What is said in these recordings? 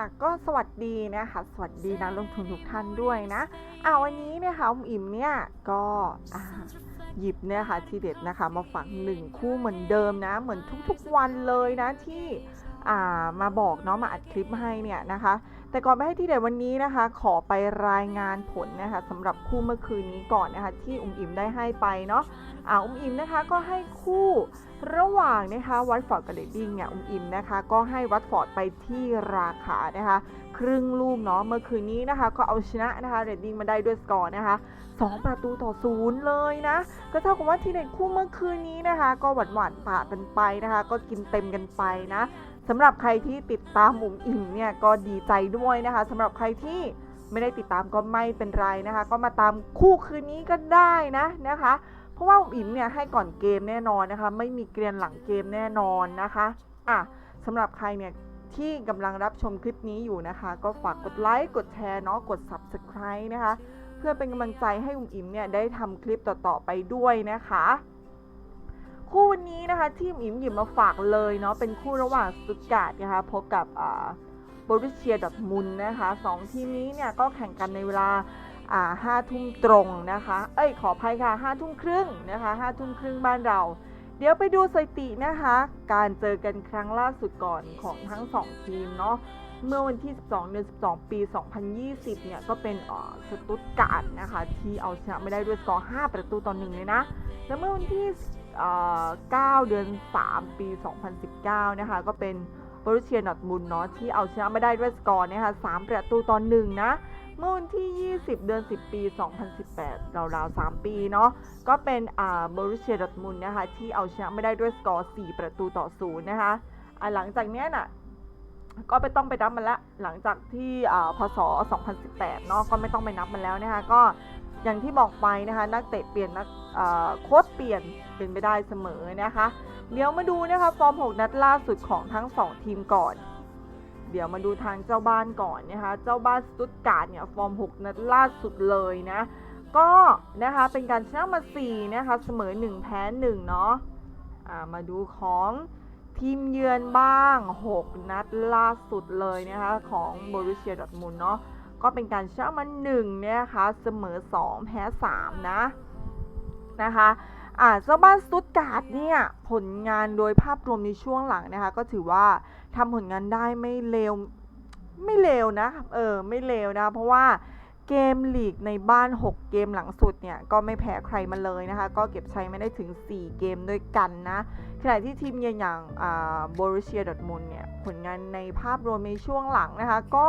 อะก็สวัสดีนะคะสวัสดีนักลงทุนทุกท่านด้วยนะอ่าวันนี้เนี่ยค่ะอุ๋มอิ่มเนี่ยก็อ่า หยิบเนี่ยค่ะทีเด็ดนะคะมาฝากหนึ่งคู่เหมือนเดิมนะ เหมือนทุกๆวันเลยนะที่มาบอกเนาะมาอัดคลิปให้เนี่ยนะคะ แต่ก่อนไปให้ที่เด็ดวันนี้นะคะ ขอไปรายงานผลนะคะสำหรับคู่เมื่อคืนนี้ก่อนนะคะที่อุ๋มอิ่มได้ให้ไปเนาะอ่าอุ๋มอิ่มนะคะก็ให้คู่ระหว่างนะคะวัตฟอร์ดกับเรดดิ้งเนี่ยอุ้มอิมนะคะ ก็ให้วัตฟอร์ดไปที่ราคานะคะ ครึ่งลูกเนาะเมื่อคืนนี้นะคะ ก็เอาชนะนะคะเรดดิ้งมาได้ด้วยสกอร์นะคะ2ประตูต่อศูนย์เลยนะ ก็เท่ากับว่าทีเด็ดคู่เมื่อคืนนี้นะคะ ก็หวานหวานปากกันไปนะคะ ก็กินเต็มกันไปนะสำหรับใครที่ติดตามอุ๋มอิ่มเนี่ยก็ดีใจด้วยนะคะสำหรับใครที่ไม่ได้ติดตามก็ไม่เป็นไรนะคะ ก็มาตามคู่คืนนี้ก็ได้นะนะคะ เพราะว่าอุ๋มอิ๋มเนี่ยให้ก่อนเกมแน่นอนนะคะ ไม่มีเกรียนหลังเกมแน่นอนนะคะอะสำหรับใครเนี่ย ที่กำลังรับชมคลิปนี้อยู่นะคะ ก็ฝากกดไลค์กดแชร์เนาะกด subscribe นะคะ เพื่อเป็นกำลังใจให้อุ๋มอิ๋มเนี่ยได้ทำคลิปต่อๆไปด้วยนะคะ คู่วันนี้นะคะที่อุ๋มอิ๋มหยิบมาฝากเลยเนาะเป็นคู่ระหว่างสตุตการ์ดนะคะพบกับอ่าบริเชียดอทมุนนะคะสองทีมนี้เนี่ยก็แข่งกันในเวลาอ่าห้าทุ่มตรงนะคะ เอ้ยขออภัยค่ะห้าทุ่มครึ่งนะคะห้าทุ่มครึ่งบ้านเรา เดี๋ยวไปดูสถิตินะคะ การเจอกันครั้งล่าสุดก่อนของทั้ง 2 ทีมเนาะเมื่อวันที่ 12 เดือน 12 ปี 2020 เนี่ย ก็เป็นสตุตการ์ดนะคะ ที่เอาชนะไม่ได้ด้วยสกอร์ 5 ประตูต่อหนึ่งเลยนะ แล้วเมื่อวันที่ 9 เดือน 3 ปี 2019 นะคะ ก็เป็นบรูเชียนอตมุนเนาะที่เอาชนะไม่ได้ด้วยสกอร์เนะคะ 3 ประตูต่อหนึ่งนะ เมื่อวันที่ 20 เดือน 10 ปี 2018 ราวๆ 3 ปีเนาะ ก็เป็นอ่าบรูเชียดอทมุนนะคะ ที่เอาชนะไม่ได้ด้วยสกอร์ 4 ประตูต่อ 0 นะคะอ่าหลังจากเนี้ยน่ะ ก็ไปต้องไปนับมันละ หลังจากที่อ่าพศ 2018 เนาะ ก็ไม่ต้องไปนับมันแล้วนะคะ ก็อย่างที่บอกไปนะคะ นักเตะเปลี่ยนนักอ่าโค้ชเปลี่ยนเป็นไปได้เสมอนะคะ เดี๋ยวมาดูนะคะฟอร์ม 6 นัดล่าสุดของทั้ง 2 ทีมก่อน เดี๋ยวมาดูทางเจ้าบ้านก่อนนะคะ เจ้าบ้านสตุตการ์ดเนี่ยฟอร์ม 6 นัดล่าสุดเลยนะ ก็นะคะเป็นการชนะมา 4 นะคะ เสมอ 1 แพ้ 1 เนาะอ่ามาดูของทีมเยือนบ้าง 6 นัดล่าสุดเลยนะคะของโบรุเชียดอทมุนเนาะก็เป็นการชนะมา1เนี่ยนะคะเสมอ 2 แพ้ 3 นะนะคะ อ่าเจ้าบ้านสตุตการ์ดเนี่ยผลงานโดยภาพรวมในช่วงหลังนะคะ ก็ถือว่าทำผลงานได้ไม่เลวไม่เลวนะเออไม่เลวนะเพราะว่าเกมลีกในบ้าน 6 เกมหลังสุดเนี่ยก็ไม่แพ้ใครมาเลยนะคะ ก็เก็บชัยไม่ได้ถึง 4 เกมด้วยกันนะขณะที่ทีมเยือนอย่างอ่าบรูเชียดอทมุนเนี่ยผลงานในภาพรวมในช่วงหลังนะคะ ก็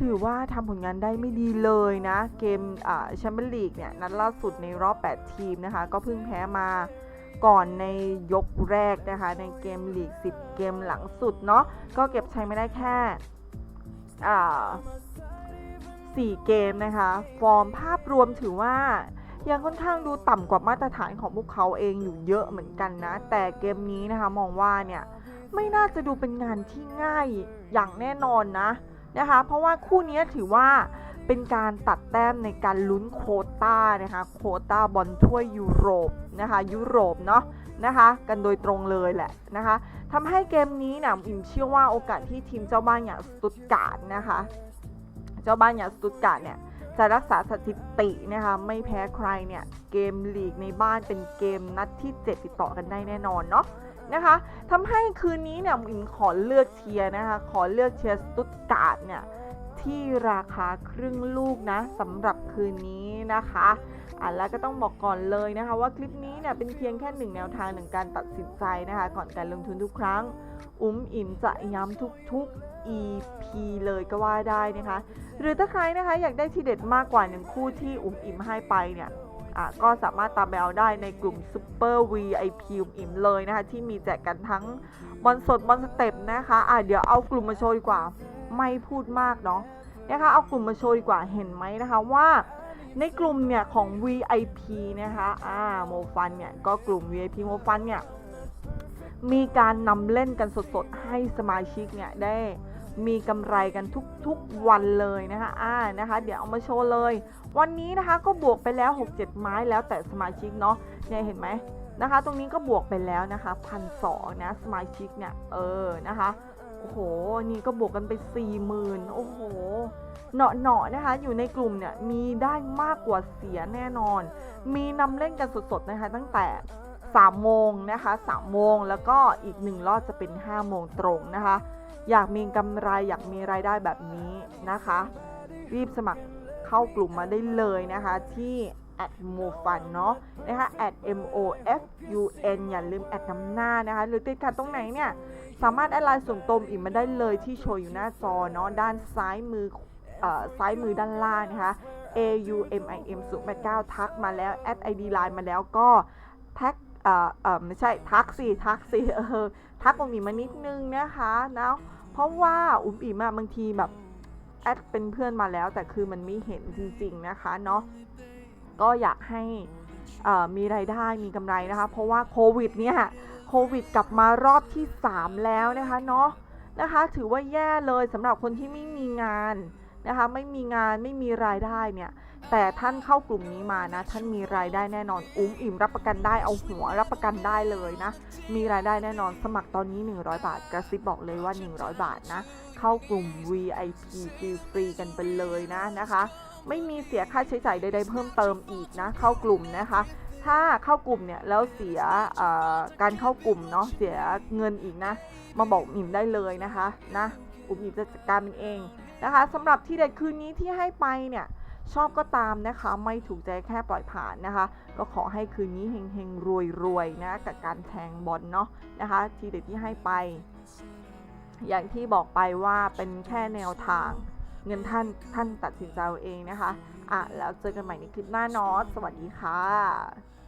ถือว่าทำผลงานได้ไม่ดีเลยนะ เกมอ่าแชมเปี้ยนลีกเนี่ยนัดล่าสุดในรอบ 8 ทีมนะคะ ก็เพิ่งแพ้มาก่อนในยกแรกนะคะ ในเกมลีก 10 เกมหลังสุดเนาะก็เก็บชัยไม่ได้แค่อ่า4เกมนะคะ ฟอร์มภาพรวมถือว่ายังค่อนข้างดูต่ำกว่ามาตรฐานของพวกเขาเองอยู่เยอะเหมือนกันนะ แต่เกมนี้นะคะมองว่าเนี่ย ไม่น่าจะดูเป็นงานที่ง่ายอย่างแน่นอนนะ นะคะ เพราะว่าคู่นี้ถือว่าเป็นการตัดแต้มในการลุ้นโคต้านะคะโคต้าบอลถ้วยยุโรปนะคะยุโรปเนาะนะคะกันโดยตรงเลยแหละนะคะทำให้เกมนี้เนี่ยอิมเชื่อว่าโอกาสที่ทีมเจ้าบ้านอย่างสตุตการ์ดนะคะเจ้าบ้านอย่างสตุตการ์ดเนี่ยจะรักษาสถิตินะคะไม่แพ้ใครเนี่ยเกมลีกในบ้านเป็นเกมนัดที่ 7 ติดต่อกันได้แน่นอนเนาะ นะคะทำให้คืนนี้เนี่ยอิมขอเลือกเชียร์นะคะ ขอเลือกเชียร์สตุตการ์ดเนี่ยที่ราคาครึ่งลูกนะสำหรับคืนนี้นะคะอะแล้วก็ต้องบอกก่อนเลยนะคะว่าคลิปนี้เนี่ยเป็นเพียงแค่หนึ่งแนวทางหนึ่งการตัดสินใจนะคะ ก่อนการลงทุนทุกครั้ง อุ้มอิมจะย้ำทุกๆ EP เลยก็ว่าได้นะคะ หรือถ้าใครนะคะอยากได้ทีเด็ดมากกว่าหนึ่งคู่ที่อุ้มอิมให้ไปเนี่ย อะก็สามารถตามไปเอาได้ในกลุ่ม Super VIP อิ่มอิมเลยนะคะ ที่มีแจกกันทั้งบอลสดบอลสเต็ปนะคะอะเดี๋ยวเอากลุ่มมาโชว์ดีกว่า ไม่พูดมากเนาะนะคะเอากลุ่มมาโชว์ดีกว่าเห็นไหมนะคะว่าในกลุ่มเนี่ยของ VIP นะคะอ่าโมฟันเนี่ยก็กลุ่ม VIP โมฟันเนี่ย มีการนำเล่นกันสดๆ ให้สมาชิกเนี่ยได้มีกำไรกันทุกๆวันเลยนะคะอ่านะคะ เดี๋ยวเอามาโชว์เลย วันนี้นะคะก็บวกไปแล้ว 6-7 ไม้แล้วแต่สมาชิกเนาะเนี่ยเห็นไหมนะคะ ตรงนี้ก็บวกไปแล้วนะคะพันสองนะสมาชิกเนี่ยเออนะคะโอ้โห นี่ก็บวกกันไปสี่หมื่นโอ้โห เนาะเนาะๆนะคะ อยู่ในกลุ่มเนี่ย มีได้มากกว่าเสียแน่นอน มีนำเล่นกันสดๆนะคะ ตั้งแต่ 3 โมงนะคะ3โมงแล้วก็อีกหนึ่งรอบจะเป็น 5 โมงตรงนะคะ อยากมีกำไรอยากมีรายได้แบบนี้นะคะ รีบสมัครเข้ากลุ่มมาได้เลยนะคะที่ at m o f u n เนาะนะคะ at m o f u n อย่าลืมแอดนำหน้านะคะ หรือติดขัดตรงไหนเนี่ย สามารถแอดไลน์ส่งตรงอีกมาได้เลยที่โชว์อยู่หน้าจอเนาะด้านซ้ายมือเอ่อซ้ายมือด้านล่างนะคะ a u m i m 0 8 9ทักมาแล้วแอด id line มาแล้วก็แท็ก เอ่อเอ่อไม่ใช่ทักสิทักสิเออทักอุ้มอิมมานิดนึงนะคะนะเพราะว่าอุ้มอิมอะบางทีแบบแอดเป็นเพื่อนมาแล้ว แต่คือมันไม่เห็นจริง ๆ นะคะเนาะก็อยากให้อ่มีรายได้มีกำไรนะคะ เพราะว่าโควิดเนี่ยโควิดกลับมารอบที่ 3 แล้วนะคะเนาะนะคะ ถือว่าแย่เลยสำหรับคนที่ไม่มีงาน นะคะไม่มีงานไม่มีรายได้เนี่ยแต่ท่านเข้ากลุ่มนี้มานะ ท่านมีรายได้แน่นอน อุ้มอิ่มรับประกันได้เอาหัวรับประกันได้เลยนะ มีรายได้แน่นอนสมัครตอนนี้ 100 บาท กระซิบบอกเลยว่า 100 บาทนะ เข้ากลุ่ม VIP ฟรีกันไปเลยนะนะคะ ไม่มีเสียค่าใช้จ่ายใดๆเพิ่มเติมอีกนะ เข้ากลุ่มนะคะ ถ้าเข้ากลุ่มเนี่ยแล้วเสียการเข้ากลุ่มเนาะเสียเงินอีกนะ มาบอกอิ่มได้เลยนะคะนะ อุ้มอิ่มจะจัดการมันเอง นะคะสำหรับที่เด็ดคืนนี้ที่ให้ไปเนี่ยชอบก็ตามนะคะ ไม่ถูกใจแค่ปล่อยผ่านนะคะ ก็ขอให้คืนนี้เฮงๆรวยๆนะกับการแทงบอลเนาะนะคะ ที่เด็ดที่ให้ไป อย่างที่บอกไปว่าเป็นแค่แนวทาง เงินท่านท่านตัดสินใจเอาเองนะคะอะแล้วเจอกันใหม่ในคลิปหน้าเนอสสวัสดีค่ะ